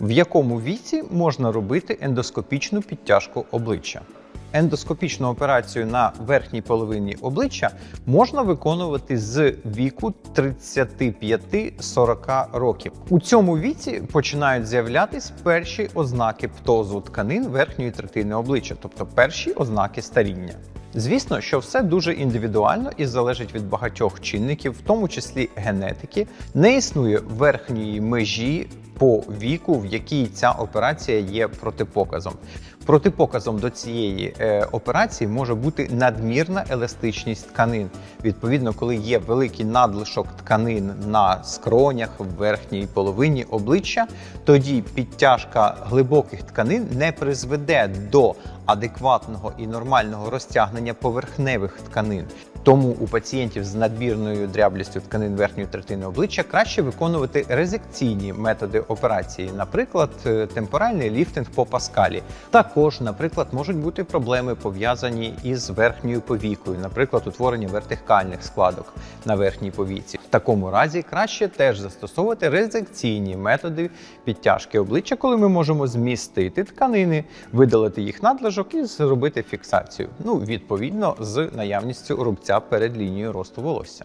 В якому віці можна робити ендоскопічну підтяжку обличчя? Ендоскопічну операцію на верхній половині обличчя можна виконувати з віку 35-40 років. У цьому віці починають з'являтись перші ознаки птозу тканин верхньої третини обличчя, тобто перші ознаки старіння. Звісно, що все дуже індивідуально і залежить від багатьох чинників, в тому числі генетики. Не існує верхньої межі по віку, в якій ця операція є протипоказом. Протипоказом до цієї е, операції може бути надмірна еластичність тканин. Відповідно, коли є великий надлишок тканин на скронях, в верхній половині обличчя, тоді підтяжка глибоких тканин не призведе до адекватного і нормального розтягнення поверхневих тканин. Тому у пацієнтів з надмірною дряблістю тканин верхньої третини обличчя краще виконувати резекційні методи операції, наприклад, е, темпоральний ліфтинг по паскалі. Також, наприклад, можуть бути проблеми пов'язані із верхньою повікою, наприклад, утворення вертикальних складок на верхній повіці. В такому разі краще теж застосовувати резекційні методи підтяжки обличчя, коли ми можемо змістити тканини, видалити їх надлишок і зробити фіксацію. Ну, відповідно, з наявністю рубця перед лінією росту волосся.